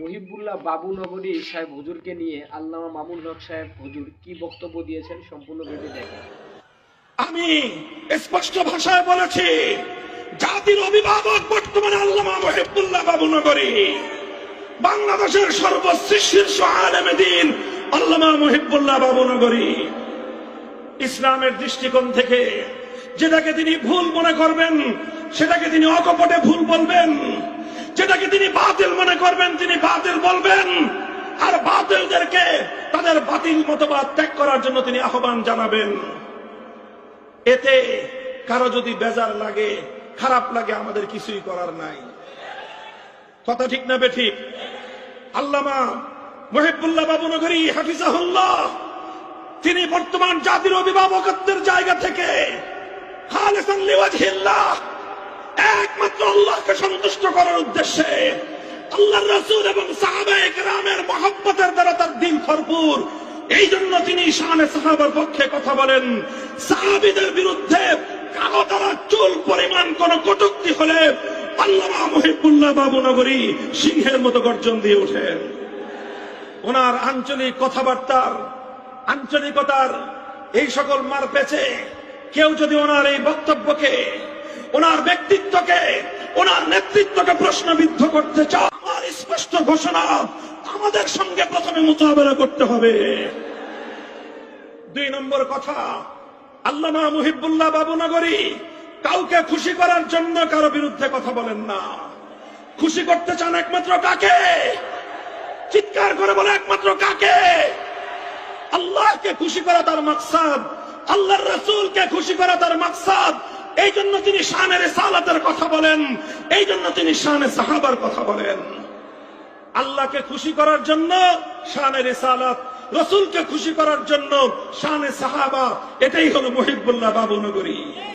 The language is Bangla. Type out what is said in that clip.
মুহিবুল্লাহ বাবু নগরী সাহেব হুজুরকে নিয়ে আল্লামা মামুন হক সাহেব হুজুর কি বক্তব্য দিয়েছেন সম্পূর্ণ ভিডিও দেখেন। আমি স্পষ্ট ভাষায় বলেছি, জাতির অভিভাবক বর্তমানে আল্লামা মহিবুল্লাহ বাবু নগরী। বাংলাদেশের সর্বশীর্ষ আলেমে দিন আল্লামা মহিবুল্লাহ বাবু নগরী। ইসলামের দৃষ্টিকোণ থেকে যেটাকে তিনি ভুল মনে করবেন, সেটাকে তিনি অকপটে ভুল বলবেন যেটাকে তিনি বাতিল মনে করবেন, তিনি বাতিল বলবেন। আর বাতিলদেরকে তাদের বাতিল মতবাদ ত্যাগ করার জন্য তিনি আহ্বান জানাবেন। এতে কারও যদি বেজার লাগে, খারাপ লাগে, আমাদের কিছুই করার নাই। কথা ঠিক না বেঠিক? আল্লামা মহিবুল্লাহ বাবু নগরী, হাফিজাহুল্লাহ, তিনি বর্তমান জাতির অভিভাবকত্বের জায়গা থেকে খালেসান লিওয়াজহিল্লাহ একমাত্র আল্লাহকে সন্তুষ্ট করার উদ্দেশ্যে আল্লাহর রাসূল এবং সাহাবায়ে কেরামের মহব্বতের দ্বারা তার দিল ভরপুর। এই জন্য তিনি শানে সাহাবার পক্ষে কথা বলেন, সাহাবীদের বিরুদ্ধে তারা চুল পরিমাণ কোন কটুক্তি হলে আল্লামা মহিবুল্লাহ বাবু নগরী সিংহের মতো গর্জন দিয়ে ওঠেন। ওনার আঞ্চলিক কথাবার্তার, আঞ্চলিকতার এই সকল মার পেছে কেউ যদি ওনার এই বক্তব্যকে ওনার ব্যক্তিত্বকে, ওনার নেতৃত্বকে প্রশ্নবিদ্ধ করতে চায় আমার স্পষ্ট ঘোষণা, আমাদের সঙ্গে প্রথমে মোকাবেলা করতে হবে। দুই নম্বর কথা, আল্লামা মুহিবুল্লাহ বাবুনগরী কাউকে খুশি করার জন্য কারও বিরুদ্ধে কথা বলেন না। খুশি করতে চান একমাত্র কাকে? চিৎকার করে বলে একমাত্র কাকে? আল্লাহকে খুশি করা তার মাকসাদ, আল্লাহর রসুলকে খুশি করা তার মাকসাদ এই জন্য তিনি শানের সালাতের কথা বলেন এই জন্য তিনি শানে সাহাবার কথা বলেন। আল্লাহকে খুশি করার জন্য শানের সালাত, রসুলকে খুশি করার জন্য শানে সাহাবা, এটাই হলো মহিবুল্লাহ বাবু নগরী।